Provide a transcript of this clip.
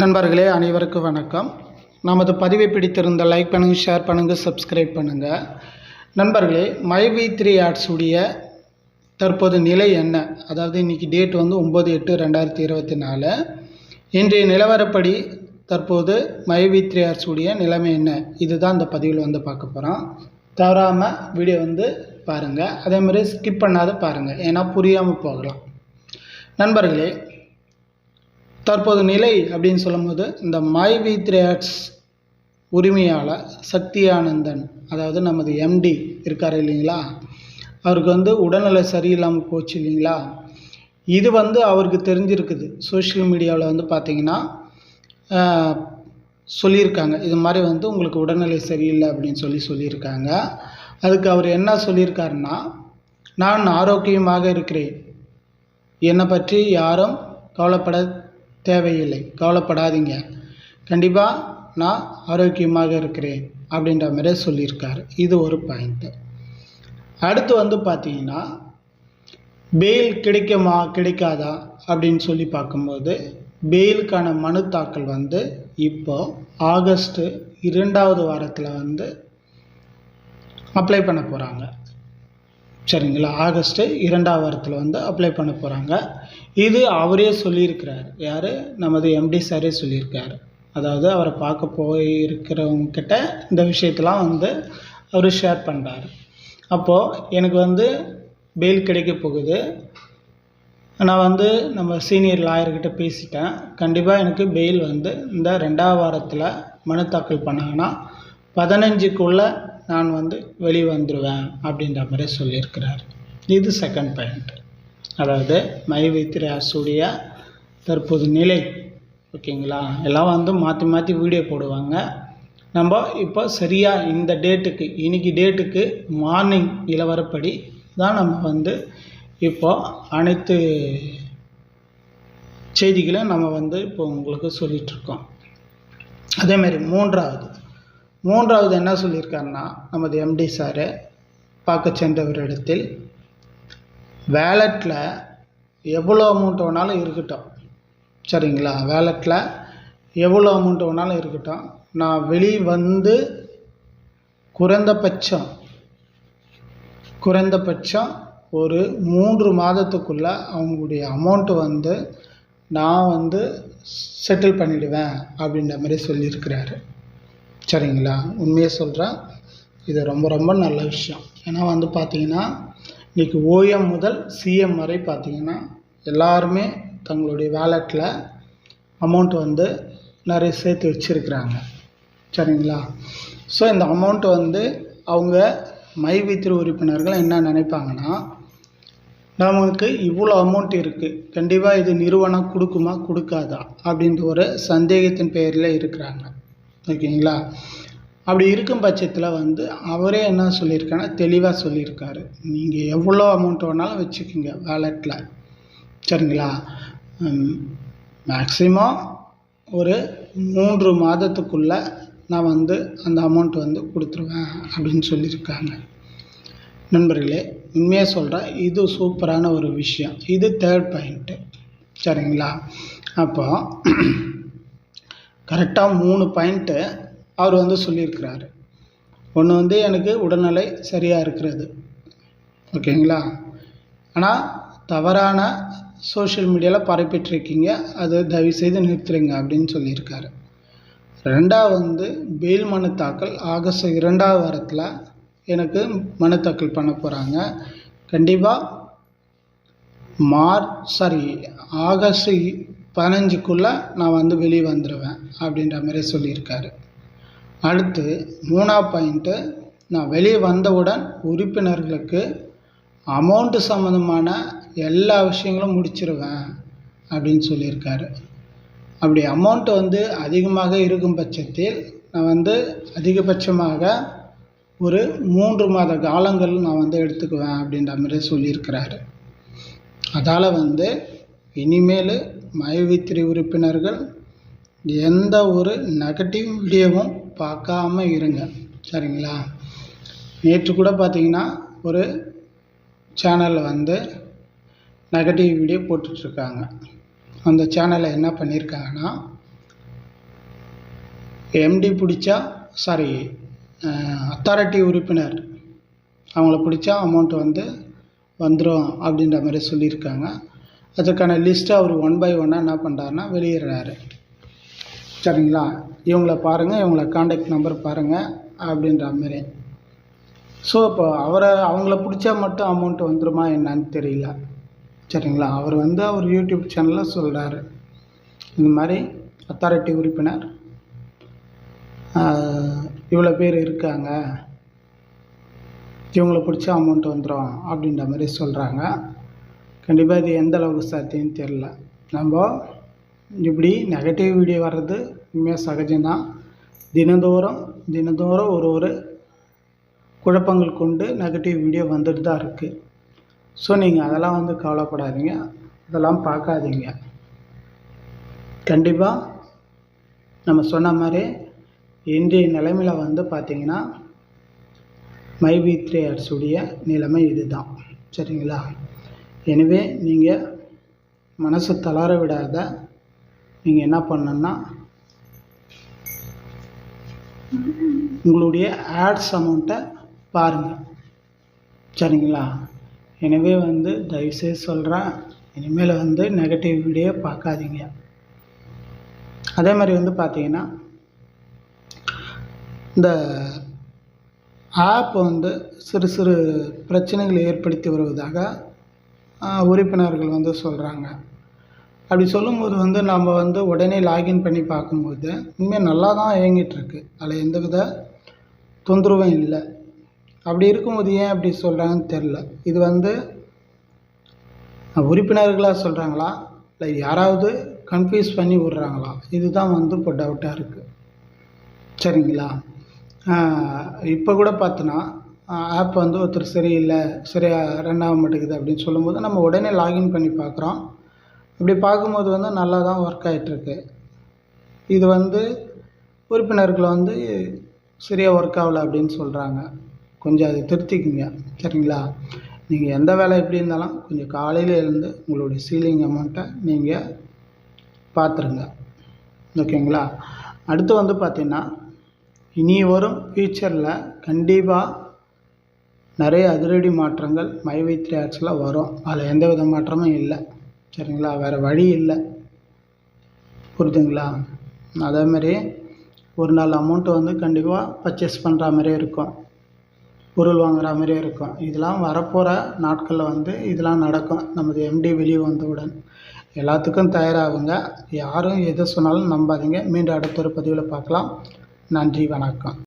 நண்பர்களே அனைவருக்கும் வணக்கம். நமது பதிவை பிடித்திருந்த லைக் பண்ணுங்கள் ஷேர் பண்ணுங்கள் சப்ஸ்கிரைப் பண்ணுங்கள் நண்பர்களே மைவி த்ரீ ஆட்ஸுடைய தற்போது நிலை என்ன? அதாவது இன்றைக்கி டேட் வந்து ஒம்பது எட்டு ரெண்டாயிரத்தி இருபத்தி நாலு. இன்றைய நிலவரப்படி தற்போது மைவி த்ரீ ஆட்ஸுடைய நிலைமை என்ன? இதுதான் இந்த பதிவில் வந்து பார்க்க போகிறோம் தவறாமல் வீடியோ வந்து பாருங்கள் அதே மாதிரி ஸ்கிப் பண்ணாத பாருங்கள் ஏன்னா புரியாமல் போகலாம். நண்பர்களே தற்போது நிலை அப்படின்னு சொல்லும்போது இந்த மை வி த்ரேட்ஸ் உரிமையாளர் சக்தி ஆனந்தன் அதாவது நமது எம்டி இருக்கார் இல்லைங்களா? அவருக்கு வந்து உடல்நிலை சரியில்லாமல் போச்சு இல்லைங்களா? இது வந்து அவருக்கு தெரிஞ்சிருக்குது. சோஷியல் மீடியாவில் வந்து பார்த்திங்கன்னா சொல்லியிருக்காங்க. இது மாதிரி வந்து உங்களுக்கு உடல்நிலை சரியில்லை அப்படின்னு சொல்லி சொல்லியிருக்காங்க. அதுக்கு அவர் என்ன சொல்லியிருக்காருன்னா நான் ஆரோக்கியமாக இருக்கிறேன். என்னை பற்றி யாரும் கவலைப்பட தேவையில்லை. கவலைப்படாதீங்க. கண்டிப்பாக நான் ஆரோக்கியமாக இருக்கிறேன் அப்படின்ற மாதிரி சொல்லியிருக்காரு. இது ஒரு பாயிண்ட்டு அடுத்து வந்து பார்த்தீங்கன்னா பெயில் கிடைக்குமா கிடைக்காதா அப்படின்னு சொல்லி பார்க்கும்போது பெயிலுக்கான மனு தாக்கல் வந்து இப்போது ஆகஸ்ட்டு இரண்டாவது வாரத்தில் வந்து அப்ளை பண்ண போகிறாங்க சரிங்களா? ஆகஸ்ட்டு இரண்டாவது வாரத்தில் வந்து அப்ளை பண்ண போகிறாங்க இது அவரே சொல்லியிருக்கிறார். யார்? நமது எம்டி சாரே சொல்லியிருக்கார். அதாவது அவரை பார்க்க போயிருக்கிறவங்கக்கிட்ட இந்த விஷயத்தெலாம் வந்து அவர் ஷேர் பண்ணுறாரு அப்போது எனக்கு வந்து பெயில் கிடைக்க போகுது. நான் வந்து நம்ம சீனியர் லாயர்கிட்ட பேசிட்டேன். கண்டிப்பாக எனக்கு பெயில் வந்து இந்த ரெண்டாவது வாரத்தில் மனு தாக்கல் பண்ணாங்கன்னா பதினஞ்சுக்குள்ளே நான் வந்து வெளியே வந்துடுவேன் அப்படின்ற மாதிரி சொல்லியிருக்கிறார். இது செகண்ட் பாயிண்ட் அதாவது மைவித்ராசுடைய தற்போது நிலை. ஓகேங்களா? எல்லாம் வந்து மாற்றி மாற்றி வீடியோ போடுவாங்க. நம்ம இப்போ சரியாக இந்த டேட்டுக்கு இன்னைக்கு டேட்டுக்கு மார்னிங் நிலவரப்படி தான் நம்ம வந்து இப்போ அனைத்து செய்திகளையும் நம்ம வந்து இப்போ உங்களுக்கு சொல்லிகிட்ருக்கோம் அதேமாரி மூன்றாவது மூன்றாவது என்ன சொல்லியிருக்காருன்னா நமது எம்டி சாரு பார்க்க சென்றவரிடத்தில் வேலெட்டில் எவ்வளோ அமௌண்ட் வேணாலும் இருக்கட்டும். சரிங்களா? வேலெட்டில் எவ்வளோ அமௌண்ட் வேணாலும் இருக்கட்டும். நான் வெளியே வந்து குறைந்தபட்சம் குறைந்தபட்சம் ஒரு மூன்று மாதத்துக்குள்ளே அவங்களுடைய அமௌண்ட்டு வந்து நான் வந்து செட்டில் பண்ணிடுவேன் அப்படின்ற மாதிரி சொல்லியிருக்கிறாரு. சரிங்களா? உண்மையாக சொல்கிறேன் இது ரொம்ப ரொம்ப நல்ல விஷயம். ஏன்னா வந்து பார்த்தீங்கன்னா இன்றைக்கி ஓஎம் முதல் சிஎம் வரை பார்த்தீங்கன்னா எல்லாருமே தங்களுடைய வேலெட்டில் அமௌண்ட் வந்து நிறைய சேர்த்து வச்சுருக்குறாங்க. சரிங்களா? ஸோ இந்த அமௌண்ட் வந்து அவங்க மை வித்திரு உறுப்பினர்கள் என்ன நினைப்பாங்கன்னா நமக்கு இவ்வளோ அமௌண்ட் இருக்குது கண்டிப்பாக இது நிறுவனம் கொடுக்குமா கொடுக்காதா? அப்படின்ற ஒரு சந்தேகத்தின் பெயரில் இருக்கிறாங்க. ஓகேங்களா? அப்படி இருக்கும் பட்சத்தில் வந்து அவரே என்ன சொல்லியிருக்காருன்னா தெளிவாக சொல்லியிருக்காரு. நீங்கள் எவ்வளோ அமௌண்ட் வேணாலும் வச்சுக்கோங்க வேலெட்டில் சரிங்களா? மேக்ஸிமம் ஒரு மூன்று மாதத்துக்குள்ளே நான் வந்து அந்த அமௌண்ட் வந்து கொடுத்துருவேன் அப்படின்னு சொல்லியிருக்காங்க. நண்பர்களே உண்மையாக சொல்கிறேன் இது சூப்பரான ஒரு விஷயம். இது தேர்ட் பாயிண்ட்டு சரிங்களா? அப்போ கரெக்டாக மூணு பாயிண்ட்டு அவர் வந்து சொல்லியிருக்கிறாரு. ஒன்று வந்து எனக்கு உடல்நிலை சரியாக இருக்கிறது. ஓகேங்களா? ஆனால் தவறான சோஷியல் மீடியாவில் பரப்பிட்டுருக்கீங்க. தயவு தயவுசெய்து நிறுத்துறீங்க அப்படின்னு சொல்லியிருக்காரு. ரெண்டாவது வந்து பெயில் மனு தாக்கல் ஆகஸ்ட் இரண்டாவது வாரத்தில் எனக்கு மனு தாக்கல் பண்ண போகிறாங்க கண்டிப்பாக மார்ச் சாரி ஆகஸ்ட் பதினஞ்சுக்குள்ளே நான் வந்து வெளியே வந்துடுவேன் அப்படின்ற மாதிரி சொல்லியிருக்காரு. அடுத்து மூணாவது பாயிண்ட்டு நான் வெளியே வந்தவுடன் உறுப்பினர்களுக்கு அமௌண்ட்டு சம்மந்தமான எல்லா விஷயங்களும் முடிச்சிருவேன் அப்படின்னு சொல்லியிருக்காரு. அப்படி அமௌண்ட் வந்து அதிகமாக இருக்கும் பட்சத்தில் நான் வந்து அதிகபட்சமாக ஒரு மூன்று மாத காலங்கள் நான் வந்து எடுத்துக்குவேன் அப்படின்ற மாதிரி சொல்லியிருக்கிறாரு. அதால் வந்து இனிமேல் மைவித்திரி உறுப்பினர்கள் எந்த ஒரு நெகட்டிவ் வீடியோவும் பார்க்காம இருங்க. சரிங்களா? நேற்று கூட பார்த்தீங்கன்னா ஒரு சேனலில் வந்து நெகட்டிவ் வீடியோ போட்டுட்ருக்காங்க. அந்த சேனலில் என்ன பண்ணியிருக்காங்கன்னா எம்டி பிடிச்சா சாரி அத்தாரிட்டி உறுப்பினர் அவங்கள பிடிச்சா அமௌண்ட் வந்து வந்துடும் அப்படின்ற மாதிரி சொல்லியிருக்காங்க. அதுக்கான லிஸ்ட்டை அவர் ஒன் பை ஒன்னாக என்ன பண்ணுறாருன்னா வெளியிடுறாரு. சரிங்களா? இவங்கள பாருங்கள் இவங்கள காண்டாக்ட் நம்பர் பாருங்கள் அப்படின்ற மாதிரி. ஸோ இப்போ அவரை அவங்கள பிடிச்சா மட்டும் அமௌண்ட் வந்துருமா என்னன்னு தெரியல. சரிங்களா? அவர் வந்து அவர் யூடியூப் சேனலில் சொல்கிறாரு இந்த மாதிரி அத்தாரிட்டி உறுப்பினர் இவ்வளோ பேர் இருக்காங்க. இவங்களை பிடிச்சா அமௌண்ட் வந்துடும் அப்படின்ற மாதிரி சொல்கிறாங்க கண்டிப்பாக இது எந்த அளவுக்கு சாத்தியம்னு தெரில நம்ம இப்படி நெகட்டிவ் வீடியோ வர்றது உண்மையாக சகஜம்தான் தினந்தோறும் தினந்தோறும் ஒரு ஒரு குழப்பங்கள் கொண்டு நெகட்டிவ் வீடியோ வந்துட்டு தான் இருக்குது ஸோ நீங்கள் அதெல்லாம் வந்து கவலைப்படாதீங்க. அதெல்லாம் பார்க்காதீங்க. கண்டிப்பாக நம்ம சொன்ன மாதிரி இன்றைய நிலைமையில் வந்து பார்த்திங்கன்னா மை வி த்ரீ நிலைமை இது தான் சரிங்களா? எனவே நீங்கள் மனசு தளர விடாத. நீங்கள் என்ன பண்ணணுன்னா உங்களுடைய ஆட்ஸ் அமௌண்ட்டை பாருங்கள் சரிங்களா? எனவே வந்து தயவுசெய்து சொல்கிறேன் இனிமேல் வந்து நெகட்டிவ் வீடியோ பார்க்காதீங்க. அதே மாதிரி வந்து பார்த்தீங்கன்னா இந்த ஆப் வந்து சிறு சிறு பிரச்சனைகளை ஏற்படுத்தி வருவதாக உறுப்பினர்கள் வந்து சொல்கிறாங்க அப்படி சொல்லும்போது வந்து நம்ம வந்து உடனே லாகின் பண்ணி பார்க்கும்போது உண்மையாக நல்லா தான் இயங்கிட்டுருக்கு. அதில் எந்த வித தொந்தரவும் இல்லை. அப்படி இருக்கும்போது ஏன் அப்படி சொல்கிறாங்கன்னு தெரில இது வந்து உறுப்பினர்களாக சொல்கிறாங்களா இல்லை யாராவது கன்ஃபியூஸ் பண்ணி விட்றாங்களா? இதுதான் வந்து இப்போ டவுட்டாக இருக்குது சரிங்களா? இப்போ கூட பார்த்தோன்னா ஆப் வந்து ஒருத்தர் சரியில்லை சரியாக ரன் ஆக மாட்டேங்குது அப்படின்னு சொல்லும்போது நம்ம உடனே லாகின் பண்ணி பார்க்குறோம். இப்படி பார்க்கும்போது வந்து நல்லா தான் ஒர்க் ஆகிட்டுருக்கு இது வந்து உறுப்பினர்களை வந்து சரியாக ஒர்க் ஆகலை அப்படின்னு சொல்கிறாங்க கொஞ்சம் அதை திருத்திக்குங்க சரிங்களா? நீங்கள் எந்த வேலை எப்படி இருந்தாலும் கொஞ்சம் காலையில் எழுந்து உங்களுடைய சீலிங் அமௌண்ட்டை நீங்கள் பார்த்துருங்க. ஓகேங்களா? அடுத்து வந்து பார்த்திங்கன்னா இனி வரும் ஃப்யூச்சரில் கண்டிப்பாக நிறைய அதிரடி மாற்றங்கள் மைவை த்ரீ வரும். அதில் எந்த வித மாற்றமும் இல்லை. சரிங்களா? வேறு வழி இல்லை. புரிதுங்களா? அதே மாதிரி ஒரு நாள் அமௌண்ட்டு வந்து கண்டிப்பாக பர்ச்சேஸ் பண்ணுற மாதிரியே இருக்கும். பொருள் வாங்குற மாதிரியே இருக்கும். இதெல்லாம் வரப்போகிற நாட்களில் வந்து இதெல்லாம் நடக்கும். நமது எம்டி வெளியே வந்தவுடன் எல்லாத்துக்கும் தயாராகுங்க. யாரும் எதை சொன்னாலும் நம்பாதீங்க. மீண்டும் அடுத்த ஒரு பதிவில் பார்க்கலாம். நன்றி வணக்கம்.